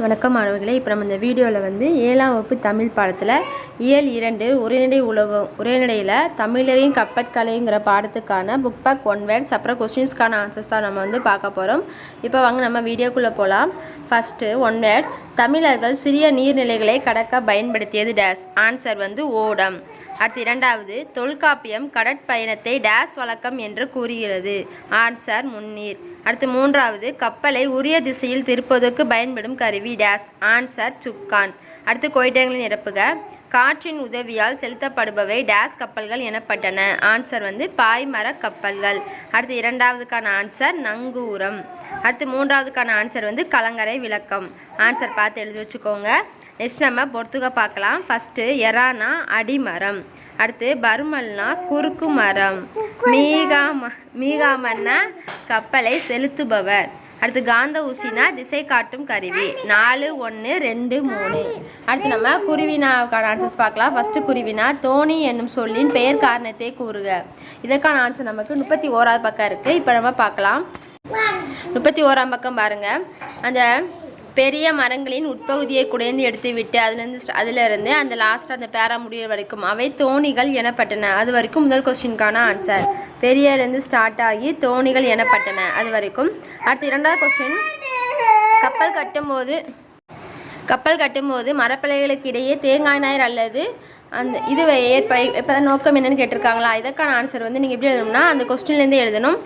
வணக்கம் மாணவர்களே. இப்போ நம்ம இந்த வீடியோவில் வந்து ஏழாம் வகுப்பு தமிழ் பாடத்தில் இயல் இரண்டு உரைநடை உலகம் உரைநடையில் தமிழரின் கப்பற்கலைங்கிற பாடத்துக்கான புக் பேக் ஒன் வேர்ட்ஸ் அப்புறம் கொஸ்டின்ஸ்க்கான ஆன்சர்ஸ் தான் நம்ம வந்து பார்க்க போகிறோம் இப்போ வாங்க நம்ம வீடியோக்குள்ளே போகலாம் ஃபஸ்ட்டு ஒன் வேர்ட் தமிழர்கள் சிறிய நீர்நிலைகளை கடக்க பயன்படுத்தியது டேஸ் ஆன்சர் வந்து ஓடம். அடுத்து இரண்டாவது தொல்காப்பியம் கடற்பயணத்தை டேஸ் வழக்கம் என்று கூறுகிறது. ஆன்சர் முன்னீர். அடுத்து மூன்றாவது கப்பலை உரிய திசையில் திருப்பதற்கு பயன்படும் கருவி டேஸ் ஆன்சர் சுக்கான் அடுத்து கோயிட்டங்களை நிரப்புக. காற்றின் உதவியால் செலுத்தப்படுபவை டேஸ் கப்பல்கள் எனப்பட்டன. ஆன்சர் வந்து பாய்மர கப்பல்கள். அடுத்து இரண்டாவதுக்கான ஆன்சர் நங்கூரம். அடுத்து மூன்றாவதுக்கான ஆன்சர் வந்து கலங்கரை விளக்கம். ஆன்சர் பார்த்து எழுதி வச்சுக்கோங்க. நெக்ஸ்ட் நம்ம பொறுத்துக்க பார்க்கலாம். ஃபஸ்ட்டு எரானா அடிமரம். அடுத்து பர்மல்னா குறுக்கு மரம். மீகாம மீகாமன்னா கப்பலை செலுத்துபவர். அடுத்து காந்த ஊசினா திசை காட்டும் கருவி. நாலு ஒன்று ரெண்டு மூணு. அடுத்து நம்ம குருவினாவுக்கான ஆன்சர்ஸ் பார்க்கலாம். ஃபஸ்ட்டு குருவினா தோணி என்னும் சொல்லின் பெயர் காரணத்தை கூறுக. இதற்கான ஆன்சர் நமக்கு முப்பத்தி ஓராவது பக்கம் இருக்குது இப்போ நம்ம பார்க்கலாம். முப்பத்தி ஓராம் பக்கம் பாருங்கள் அந்த பெரிய மரங்களின் உட்பகுதியை குடைந்து எடுத்துவிட்டு அதுலேருந்து அதிலிருந்து அந்த லாஸ்ட் அந்த பேரா முடிகிற வரைக்கும் அவை தோணிகள் எனப்பட்டன. அது வரைக்கும் முதல் கொஸ்டினுக்கான ஆன்சர் பெரியலேருந்து ஸ்டார்ட் ஆகி தோணிகள் எனப்பட்டன. அது வரைக்கும் அடுத்து இரண்டாவது கொஸ்டின் கப்பல் கட்டும்போது கப்பல் கட்டும்போது மரப்பலகைகளுக்கு இடையே தேங்காய் நாயர் அல்லது அந்த இது ஏற்ப இப்போ நோக்கம் என்னென்னு கேட்டிருக்காங்களா? இதற்கான ஆன்சர் வந்து நீங்கள் எப்படி எழுதணும்னா அந்த கொஸ்டின்லேருந்து எழுதணும்.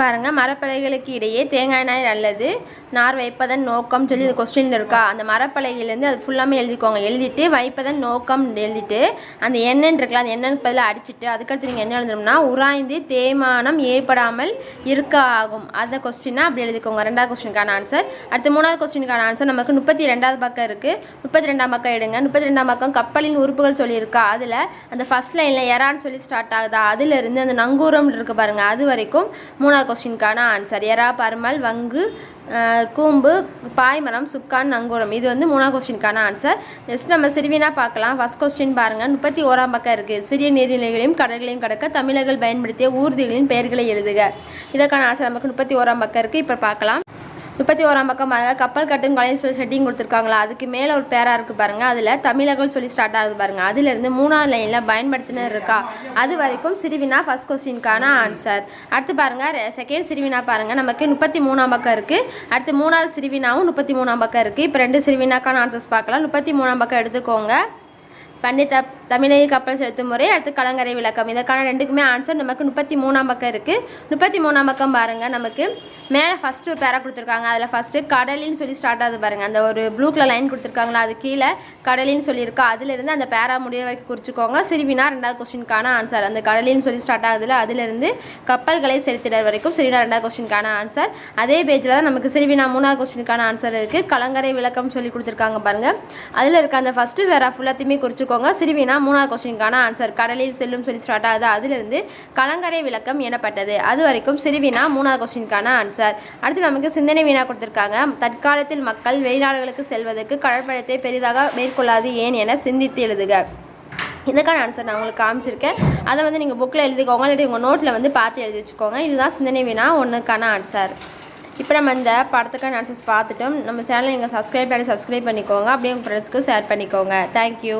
பாருங்கள் மரப்பலைகளுக்கு இடையே தேங்காய் நார் அல்லது நார் வைப்பதன் நோக்கம் சொல்லி இந்த கொஸ்டினில் இருக்கா? அந்த மரப்பலைகள்லேருந்து அது ஃபுல்லாமே எழுதிக்கோங்க. எழுதிட்டு வைப்பதன் நோக்கம் எழுதிட்டு அந்த எண்ணென்னு இருக்கலாம் அந்த எண்ணென்னு பதிலாக அடிச்சுட்டு அதுக்கடுத்து நீங்கள் என்ன எழுதணும்னா உராய்ந்து தேய்மானம் ஏற்படாமல் இருக்க ஆகும். அந்த கொஸ்டினாக அப்படி எழுதிக்கோங்க. ரெண்டாவது கொஸ்டினுக்கான ஆன்சர் அடுத்து மூணாவது கொஸ்டினுக்கான ஆன்சர் நமக்கு முப்பத்தி ரெண்டாவது பக்கம் இருக்குது முப்பத்தி ரெண்டாம் பக்கம் எடுங்க. முப்பத்தி ரெண்டாம் பக்கம் கப்பலின் உறுப்புகள் சொல்லியிருக்கா? அதில். அந்த ஃபஸ்ட் லைனில் எறான்னு சொல்லி ஸ்டார்ட் ஆகுதா. அதிலிருந்து அந்த நங்கூரம் இருக்கு பாருங்க அது வரைக்கும் மூணாவது கொஸ்டினுக்கான ஆன்சர் எறா பருமல் வங்கு கூம்பு பாய்மரம் சுக்கான் நங்கூரம். இது வந்து மூணாவது கொஸ்டினுக்கான ஆன்சர் நெக்ஸ்ட் நம்ம சிறுவினா பார்க்கலாம். ஃபர்ஸ்ட் கொஸ்டின் பாருங்கள் முப்பத்தி ஓராம் பக்கம் இருக்குது சிறிய நீர்நிலைகளையும் கடல்களையும் கடக்க தமிழர்கள் பயன்படுத்திய ஊர்திகளின் பெயர்களை எழுதுக. இதற்கான ஆன்சர் நமக்கு முப்பத்தி ஓராம் பக்கம் இருக்குது இப்போ பார்க்கலாம். முப்பத்தி ஓராம் பக்கம் பாருங்க கப்பல் கட்டும் கலைன்னு சொல்லி ஹெட்டிங் கொடுத்துருக்காங்களா? அதுக்கு மேலே ஒரு பேரா இருக்கு பாருங்க. அதில் தமிழகம் சொல்லி ஸ்டார்ட் ஆகுது பாருங்க. அதுலேருந்து மூணாவது லைனில் பயன்படுத்தினர் இருக்கா? அது வரைக்கும் சிறுவினா ஃபர்ஸ்ட் கொஸ்டினுக்கான ஆன்சர் அடுத்து பாருங்க செகண்ட் சிறுவினா பாருங்க. நமக்கு முப்பத்தி மூணாம் பக்கம் இருக்கு. அடுத்து மூணாவது சிறுவினாவும் முப்பத்தி மூணாம் பக்கம் இருக்கு. இப்போ ரெண்டு சிறுவினாக்கான ஆன்சர்ஸ் பார்க்கலாம். முப்பத்தி மூணாம் பக்கம் எடுத்துக்கோங்க. பண்டித தமிழக கப்பல் செலுத்தும் முறை அடுத்து கலங்கரை விளக்கம். இதற்கான ரெண்டுக்குமே ஆன்சர் நமக்கு முப்பத்தி மூணாம் பக்கம் இருக்குது முப்பத்தி மூணாம் பக்கம் பாருங்கள் நமக்கு மேலே ஃபஸ்ட்டு பேரா கொடுத்துருக்காங்க. அதில் ஃபஸ்ட்டு கடலின்னு சொல்லி ஸ்டார்ட் ஆகுது பாருங்கள் அந்த ஒரு ப்ளூ கலர் லைன் கொடுத்துருக்காங்களா அது கீழே கடலின்னு சொல்லியிருக்கா. அதிலிருந்து அந்த பேரா முடிய வரைக்கும் குறிச்சிக்கோங்க. சிறுவினா ரெண்டாவது கொஸ்டினுக்கான ஆன்சர் அந்த கடலின்னு சொல்லி ஸ்டார்ட் ஆகுதுல அதிலிருந்து கப்பல்களை செலுத்திடர் வரைக்கும் சிறுவினா ரெண்டாவது கொஸ்டினுக்கான ஆன்சர் அதே பேஜில் தான் நமக்கு சிறுவினா மூணாவது கொஸ்டினுக்கான ஆன்சர் இருக்குது கலங்கரை விளக்கம் சொல்லி கொடுத்துருக்காங்க பாருங்கள் அதில் இருக்க அந்த ஃபஸ்ட்டு வேற ஃபுல்லாத்தையுமே குறிச்சிக்கோங்க. சிறுவினா மூணாவது கொஸ்டினுக்கான ஆன்சர் கடலில் செல்லும் சொல்லி ஸ்டார்ட் ஆகுது. அதிலிருந்து கலங்கரை விளக்கம் எனப்பட்டது. அது வரைக்கும் சிறுவினா மூணாவது கொஸ்டினுக்கான ஆன்சர் அடுத்து நமக்கு சிந்தனை வீணா கொடுத்துருக்காங்க. தற்காலத்தில் மக்கள் வெளிநாடுகளுக்கு செல்வதற்கு கடற்படத்தை பெரிதாக மேற்கொள்ளாது ஏன் என சிந்தித்து எழுதுக. இதுக்கான ஆன்சர் நான் உங்களுக்கு காமிச்சிருக்கேன். அதை வந்து நீங்கள் புக்கில் எழுதிக்கோங்க. இல்லாட்டி உங்கள் நோட்டில் வந்து பார்த்து எழுதி வச்சுக்கோங்க. இதுதான் சிந்தனை வீணா ஒன்றுக்கான ஆன்சர் இப்போ நம்ம இந்த படத்துக்கான ஆன்சர்ஸ் பார்த்துட்டோம். நம்ம சேனலை நீங்கள் சப்ஸ்கிரைப் பண்ணி சப்ஸ்கிரைப் பண்ணிக்கோங்க. அப்படியே உங்கள் ஃப்ரெண்ட்ஸ்க்கு ஷேர் பண்ணிக்கோங்க. தேங்க்யூ